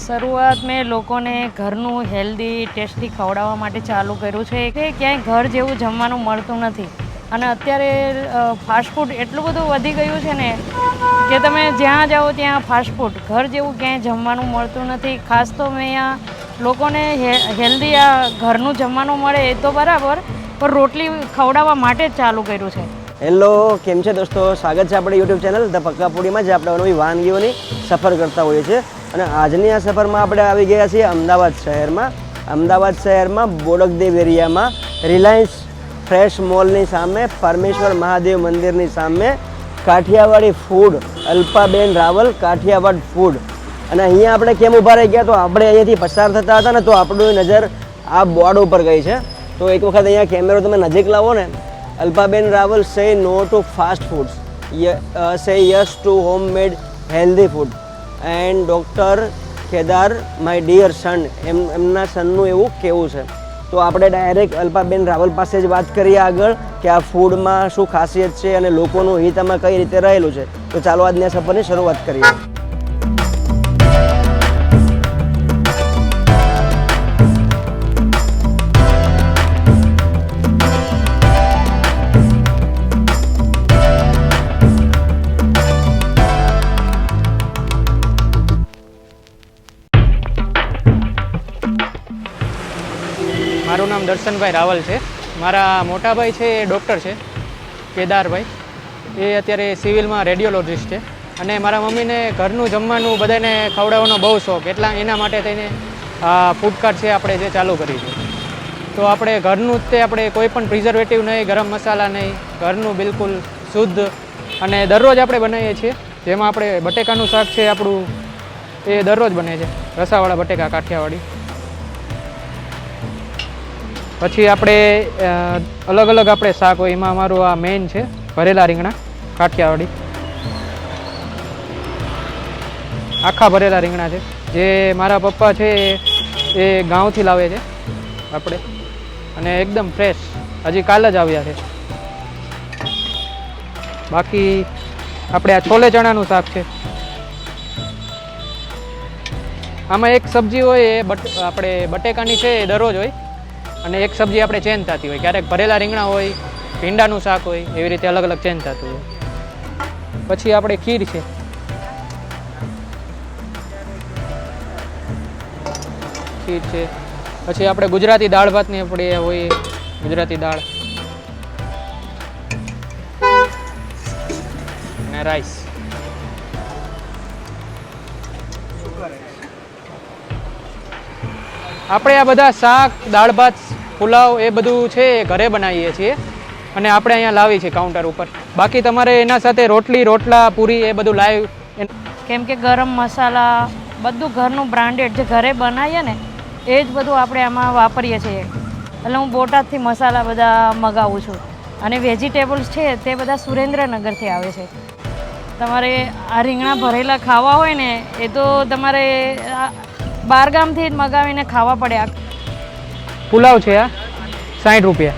શરૂઆત મેં લોકોને ઘરનું હેલ્ધી ટેસ્ટી ખવડાવવા માટે ચાલુ કર્યું છે કે ક્યાંય ઘર જેવું જમવાનું મળતું નથી. અને અત્યારે ફાસ્ટફૂડ એટલું બધું વધી ગયું છે ને કે તમે જ્યાં જાઓ ત્યાં ફાસ્ટફૂડ ઘર જેવું ક્યાંય જમવાનું મળતું નથી. ખાસ તો મેં અહીંયા લોકોને હેલ્ધી આ ઘરનું જમવાનું મળે એ તો બરાબર, પણ રોટલી ખવડાવવા માટે જ ચાલુ કર્યું છે. હેલો, કેમ છે દોસ્તો? સ્વાગત છે આપણે યુટ્યુબ ચેનલ ધ પક્કાપુડીમાં જે આપણે નવી વાનગીઓની સફર કરતા હોઈએ છીએ. અને આજની આ સફરમાં આપણે આવી ગયા છીએ અમદાવાદ શહેરમાં. અમદાવાદ શહેરમાં બોડકદેવ એરિયામાં રિલાયન્સ ફ્રેશ મોલની સામે, પરમેશ્વર મહાદેવ મંદિરની સામે કાઠિયાવાડી ફૂડ, અલ્પાબેન રાવલ કાઠિયાવાડ ફૂડ. અને અહીંયા આપણે કેમ ઊભા રહી ગયા? તો આપણે અહીંયાથી પસાર થતા હતા ને, તો આપણું નજર આ બોર્ડ ઉપર ગઈ છે. તો એક વખત અહીંયા કેમેરો તમે નજીક લાવો ને, Alpaben Raval says no to fast foods say yes to home made healthy food. And doctor Kedar my dear son, એમ, એમના સનનું એવું કેવું છે. તો આપણે ડાયરેક્ટ અલ્પાબેન રાવલ પાસે જ વાત કરીએ આગળ કે આ ફૂડમાં શું ખાસિયત છે અને લોકોનું હિત આમાં કઈ રીતે રહેલું છે. તો ચાલો આજના સફરની શરૂઆત કરીએ. દર્શનભાઈ રાવલ છે. મારા મોટાભાઈ છે એ ડૉક્ટર છે, કેદારભાઈ. એ અત્યારે સિવિલમાં રેડિયોલોજિસ્ટ છે. અને મારા મમ્મીને ઘરનું જમવાનું બધાને ખવડાવવાનો બહુ શોખ. એટલા એના માટે થઈને ફૂડકાર્ટ છે આપણે જે ચાલુ કરી છે. તો આપણે ઘરનું જ તે આપણે કોઈ પણ પ્રિઝર્વેટિવ નહીં, ગરમ મસાલા નહીં, ઘરનું બિલકુલ શુદ્ધ. અને દરરોજ આપણે બનાવીએ છીએ, જેમાં આપણે બટેકાનું શાક છે આપણું, એ દરરોજ બને છે. રસાવાળા બટેકા, કાઠિયાવાડી. પછી આપણે અલગ અલગ આપણે શાક હોય, એમાં અમારું આ મેઇન છે, ભરેલા રીંગણા, કાઠિયાવાડી. આખા ભરેલા રીંગણા છે. જે મારા પપ્પા છે, એ- ગાંવથી લાવે છે, આપણે. અને એકદમ ફ્રેશ હજી કાલ જ આવ્યા છે. બાકી આપણે આ છોલે ચણાનું શાક છે. આમાં એક સબ્જી હોય એ બટ, આપણે બટેકાની છે એ દરરોજ હોય. અને એક સબ્જી આપણે ચેન્જ થતી હોય. ક્યારેક ભરેલા રીંગણા હોય, ભીંડાનું શાક હોય, એવી રીતે અલગ અલગ ચેન્જ થતું હોય. પછી આપણે ખીર છે. ખીર છે. પછી આપણે ગુજરાતી દાળ ભાતની આપણે હોય, ગુજરાતી દાળ. અને રાઈસ આપણે આ બધા શાક, દાળ ભાત પુલાવ એ બધું છે એ ઘરે બનાવીએ છીએ. અને આપણે અહીંયા લાવી છે કાઉન્ટર ઉપર. બાકી તમારે એના સાથે રોટલી, રોટલા, પૂરી એ બધું લાઈવ કેમ કે ગરમ મસાલા, બધું ઘરનું બ્રાન્ડેડ જે ઘરે બનાવીએ ને, એ જ બધું આપણે આમાં વાપરીએ છીએ. એટલે હું બોટાદથી મસાલા બધા મગાવું છું. અને વેજીટેબલ્સ છે તે બધા સુરેન્દ્રનગરથી આવે છે. તમારે આ રીંગણા ભરેલા ખાવા હોય ને, એ તો તમારે બારગામથી જ મગાવીને ખાવા પડે. પુલાવ છે આ સાઠ રૂપિયા.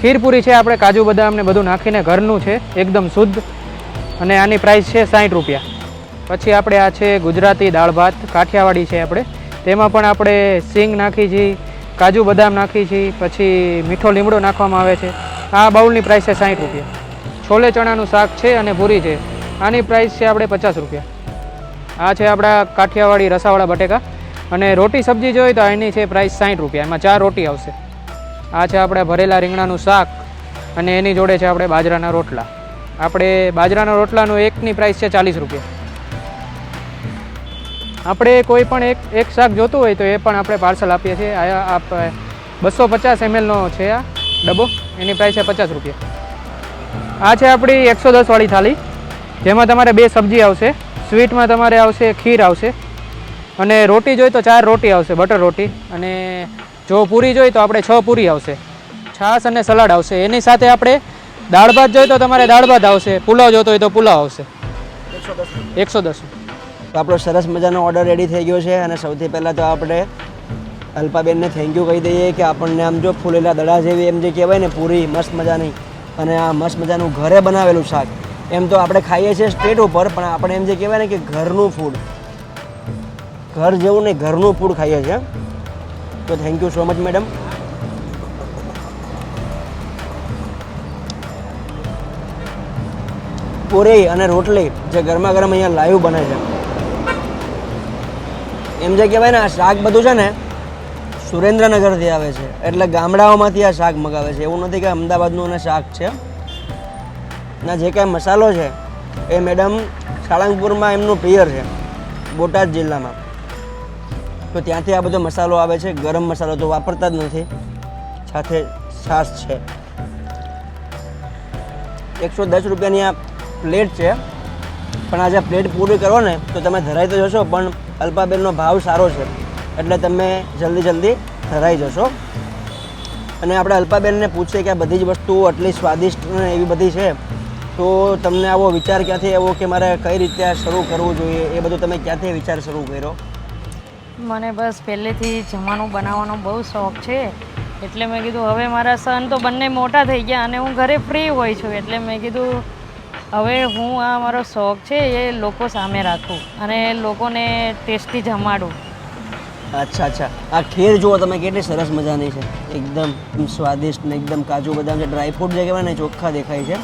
ખીરપુરી છે આપણે, કાજુ બદામ ને બધું નાખીને ઘરનું છે, એકદમ શુદ્ધ. અને આની પ્રાઇસ છે સાઠ રૂપિયા. પછી આપણે આ છે ગુજરાતી દાળ ભાત, કાઠિયાવાડી છે આપણે. તેમાં પણ આપણે સિંગ નાખી છીએ, કાજુ બદામ નાખી છીએ, પછી મીઠો લીમડો નાખવામાં આવે છે. આ બાઉલની પ્રાઇસ છે સાઠ રૂપિયા. છોલે ચણાનું શાક છે અને પૂરી છે. આની પ્રાઇસ છે આપણે પચાસ રૂપિયા. આ છે આપણા કાઠિયાવાડી રસાવાળા બટેકા. અને રોટી સબ્જી જોઈએ તો એની છે પ્રાઇસ સાઠ રૂપિયા. એમાં ચાર રોટી આવશે. આ છે આપણે ભરેલા રીંગણાનું શાક અને એની જોડે છે આપણે બાજરાના રોટલા. આપણે બાજરાના રોટલાનું એકની પ્રાઇસ છે ચાલીસ રૂપિયા. આપણે કોઈ પણ એક એક શાક જોતું હોય તો એ પણ આપણે પાર્સલ આપીએ છીએ. આ બસો પચાસ એમએલનો છે આ ડબ્બો. એની પ્રાઇસ છે પચાસ રૂપિયા. આ છે આપણી એકસો દસવાળી થાળી જેમાં તમારે બે સબ્જી આવશે. સ્વીટમાં તમારે આવશે, ખીર આવશે. અને રોટી જોઈએ તો ચાર રોટી આવશે, બટર રોટી. અને જો પૂરી જોઈએ તો આપણે છ પૂરી આવશે. છાશ અને સલાડ આવશે. એની સાથે આપણે દાળ ભાત જોઈએ તો તમારે દાળ ભાત આવશે. પુલાવ જોતો હોય તો પુલાવ આવશે. એકસો દસ. તો આપણો સરસ મજાનો ઓર્ડર રેડી થઈ ગયો છે અને સૌથી પહેલાં તો આપણે અલ્પાબેનને થેન્ક યુ કહી દઈએ કે આપણને આમ જો ફૂલેલા દડા જેવી એમ જે કહેવાય ને, પૂરી મસ્ત મજાની અને આ મસ્ત મજાનું ઘરે બનાવેલું શાક. એમ તો આપણે ખાઈએ છીએ સ્ટેટ ઉપર, પણ આપણે એમ જે કહેવાય ને કે ઘરનું ફૂડ ઘર જેવું નહીં, ઘરનું ફૂડ ખાઈએ છીએ. તો thank you so much madam puri અને રોટલી જે ગરમા ગરમ અહીંયા લાઈવ બને છે. એમ જે કહેવાય ને, આ શાક બધું છે ને, સુરેન્દ્રનગરથી આવે છે. એટલે ગામડાઓમાંથી આ શાક મગાવે છે. એવું નથી કે અમદાવાદનું અને શાક છે. ના, જે કાંઈ મસાલો છે, એ મેડમ સાળંગપુરમાં એમનું પિયર છે, બોટાદ જિલ્લામાં. તો ત્યાંથી આ બધો મસાલો આવે છે. ગરમ મસાલો તો વાપરતા જ નથી. સાથે છાશ છે. એકસો દસ રૂપિયાની આ પ્લેટ છે. પણ આજે પ્લેટ પૂરી કરો ને, તો તમે ધરાઈ તો જશો, પણ અલ્પાબેનનો ભાવ સારો છે. એટલે તમે જલ્દી જલ્દી ધરાઈ જશો. અને આપણે અલ્પાબેનને પૂછીએ કે આ બધી જ વસ્તુઓ આટલી સ્વાદિષ્ટ અને એવી બધી છે. તો તમને આવો વિચાર ક્યાંથી આવ્યો કે મારે કઈ રીતે આ શરૂ કરવું જોઈએ? એ બધું તમે ક્યાંથી વિચાર શરૂ કર્યો? મને બસ પહેલેથી જમવાનું બનાવવાનો બહુ શોખ છે. એટલે મેં કીધું, હવે મારા સન તો બંને મોટા થઈ ગયા અને હું ઘરે ફ્રી હોય છું. એટલે મેં કીધું, હવે હું આ મારો શોખ છે એ લોકો સામે રાખું અને લોકોને ટેસ્ટી જમાડું. અચ્છા અચ્છા. આ ખીર જુઓ તમે, કેટલી સરસ મજાની છે. એકદમ સ્વાદિષ્ટ ને એકદમ કાજુ બદામ છે. ડ્રાયફ્રૂટ જે કહેવાય ને, ચોખ્ખા દેખાય છે.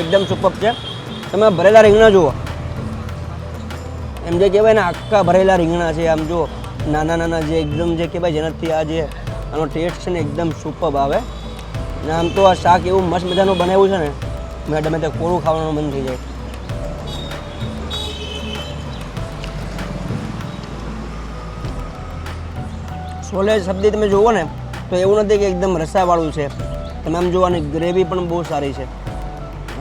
એકદમ સુપર છે. તમે ભરેલા રીંગણા જુઓ. એમ જે કહેવાય ને, આખા ભરેલા રીંગણા છે. આમ જો નાના નાના જે એકદમ જે કહેવાય જેનાથી આ જે આનો ટેસ્ટ છે ને, એકદમ સુપર આવે. ને આમ તો આ શાક એવું મસ્ત મજાનું બનાવ્યું છે ને મેડમે તે કોરું ખાવાનું મન થઈ જાય. છોલે શબ્દી તમે જુઓ ને, તો એવું નથી કે એકદમ રસાવાળું છે. તમે આમ જોવાની ગ્રેવી પણ બહુ સારી છે.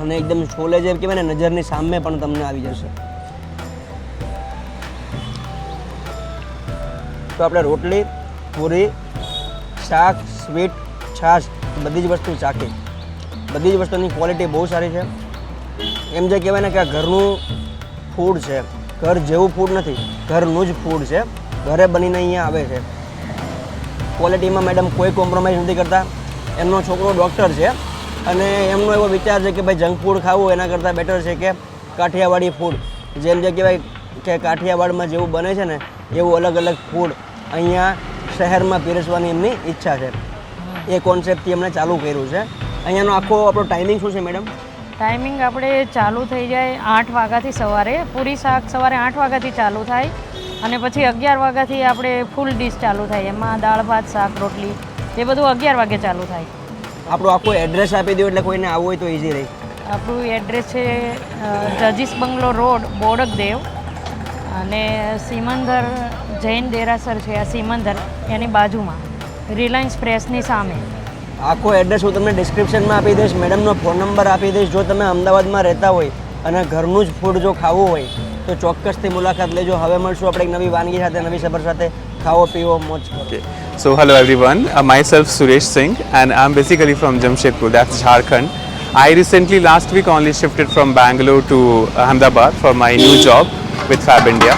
અને એકદમ છોલે જેમ કહેવાય ને, નજરની સામે પણ તમને આવી જશે. તો આપણે રોટલી, પૂરી, શાક, સ્વીટ, છાશ, બધી જ વસ્તુ ચાખી. બધી જ વસ્તુની ક્વોલિટી બહુ સારી છે. એમ જે કહેવાય ને કે આ ઘરનું ફૂડ છે. ઘર જેવું ફૂડ નથી, ઘરનું જ ફૂડ છે. ઘરે બનીને અહીંયા આવે છે. ક્વોલિટીમાં મેડમ કોઈ કોમ્પ્રોમાઇઝ નથી કરતા. એમનો છોકરો ડૉક્ટર છે. અને એમનો એવો વિચાર છે કે ભાઈ જંક ફૂડ ખાવું એના કરતાં બેટર છે કે કાઠિયાવાડી ફૂડ જેમ જે કહેવાય કે કાઠિયાવાડમાં જેવું બને છે ને, એવું અલગ અલગ ફૂડ અહીંયા શહેરમાં પીરસવાની એમની ઈચ્છા છે. એ કોન્સેપ્ટથી એમણે ચાલુ કર્યું છે. અહીંયાનો આખો આપણો ટાઈમિંગ શું છે મેડમ ટાઈમિંગ આપણે ચાલુ થઈ જાય આઠ વાગ્યાથી સવારે. પૂરી શાક સવારે આઠ વાગ્યાથી ચાલુ થાય અને પછી અગિયાર વાગ્યાથી આપણે ફૂલ ડિશ ચાલુ થાય. એમાં દાળ, ભાત, શાક, રોટલી, એ બધું અગિયાર વાગે ચાલુ થાય. આપણું આખું એડ્રેસ આપી દો એટલે કોઈને આવવું હોય તો ઇઝી રહે. આપણું એડ્રેસ છે જજીસ બંગલો રોડ બોડકદેવ. અને સિમંદર જૈન દેરાસર છે આ સિમંદર એની બાજુમાં. રિલાયન્સ પ્રેસની સામે. આખો એડ્રેસ હું તમને ડિસ્ક્રિપ્શનમાં આપી દઈશ મેડમનો ફોન નંબર આપી દઈશ જો તમે અમદાવાદમાં રહેતા હોય અને ઘરનું જ ફૂડ જો ખાવું હોય તો ચોક્કસથી મુલાકાત લેજો. હવે મળશું આપણે એક નવી વાનગી સાથે નવી સફર સાથે. ખાવો પીવો મોજ કરો Okay. So hello everyone. Uh, myself Suresh Singh and I'm basically from Jamshedpur, that's Jharkhand. I recently last week only shifted from Bangalore to Ahmedabad for my new job with Fab India.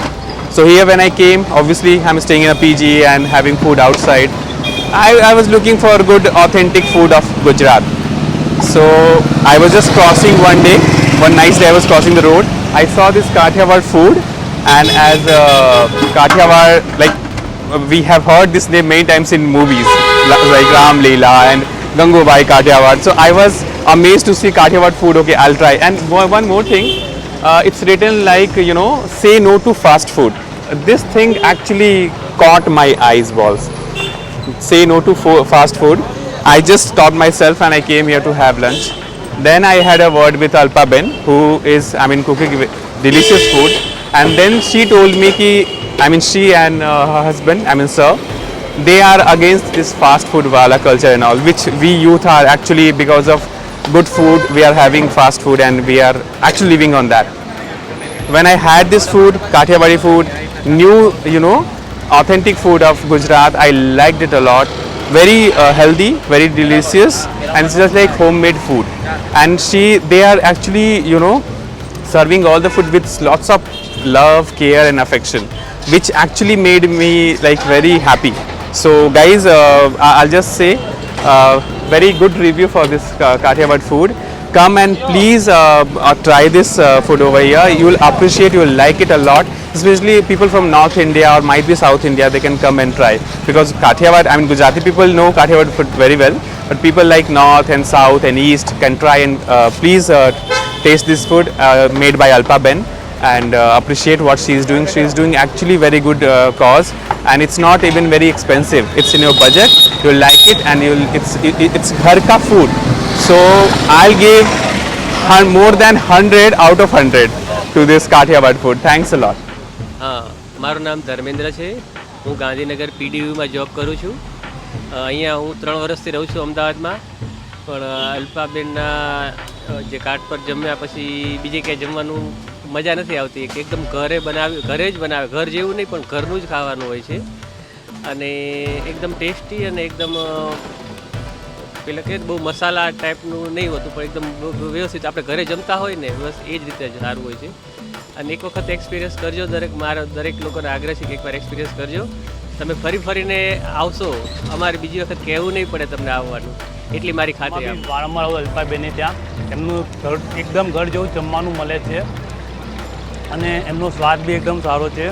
So here when I came, obviously I'm staying in a PG and having food outside. I, I was looking for good authentic food of Gujarat. So I was just crossing one day, one nice day I was crossing the road. I saw this Kathiawar food and as uh, Kathiawar, like we have heard this name many times in movies like Ram Leela and Gangubai Kathiawar. So I was amazed to see Kathiawar food. Okay, I'll try. And one more thing, uh, it's written like you know, say no to fast food. This thing actually caught my eyes balls say no to fo- fast food. I just stopped myself and I came here to have lunch. Then I had a word with Alpa Ben, who is, I mean, cooking delicious food. And then she told me ki, I mean, she and uh, her husband, I mean, sir, they are against this fast food wala culture and all, which we youth are actually because of good food, we are having fast food and we are actually living on that when I had this food, Kathiawadi food, new, you know, authentic food of Gujarat, I liked it a lot. Very uh, healthy, very delicious, and it's just like homemade food. And she, they are actually, you know, serving all the food with lots of love, care, and affection, which actually made me like very happy. So, guys, uh, I'll just say, uh, very good review for this uh, Kathiawad food. come and please uh, uh, try this uh, food over here. You will appreciate, you will like it a lot. Especially people from North India or might be South India, they can come and try. Because Kathiawad, I mean Gujarati people know Kathiawad food very well, but people like North and South and East can try and uh, please uh, taste this food uh, made by Alpa Ben and uh, appreciate what she is doing. She is doing actually very good uh, cause and it's not even very expensive. It's in your budget. You'll like it and you'll it's it, it's ghar ka food. So I'll give hun- more than 100 out of 100 to this Kathiawad food. Thanks a lot. હા મારું નામ ધર્મેન્દ્ર છે હું Gandhinagar પીડીયુમાં job કરું છું અ, અહીંયા હું ત્રણ વર્ષથી રહું છું અમદાવાદમાં પણ અ, અલ્પાબેનના અ, જે કાર્ડ પર જમ્યા પછી બીજે ક્યાંય જમવાનું મજા નથી આવતી. કે એકદમ ઘરે બનાવી ઘરે જ બનાવે. ઘર જેવું નહીં પણ ઘરનું જ ખાવાનું હોય છે. અને એકદમ ટેસ્ટી અને એકદમ પેલા કે બહુ મસાલા ટાઈપનું નહીં હોતું પણ એકદમ વ્યવસ્થિત. આપણે ઘરે જમતા હોય ને બસ એ જ રીતે જ સારું હોય છે. અને એક વખત એક્સપિરિયન્સ કરજો દરેક મારા દરેક લોકોને આગ્રહ છે કે એકવાર એક્સપિરિયન્સ કરજો. તમે ફરી ફરીને આવશો. અમારે બીજી વખત કહેવું નહીં પડે તમને આવવાનું. એટલી મારી ખાતરી વારંવાર હું અલ્પાબેને ત્યાં. એમનું ઘર એકદમ ઘર જેવું જમવાનું મળે છે. અને એમનો સ્વાદ બી એકદમ સારો છે.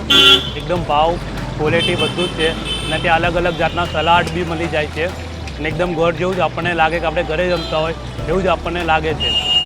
એકદમ ભાવ ક્વોલિટી બધું જ છે. અને ત્યાં અલગ અલગ જાતના સલાડ બી મળી જાય છે. અને એકદમ ઘર જેવું જ આપણને લાગે કે આપણે ઘરે જમતા હોય, એવું જ આપણને લાગે છે.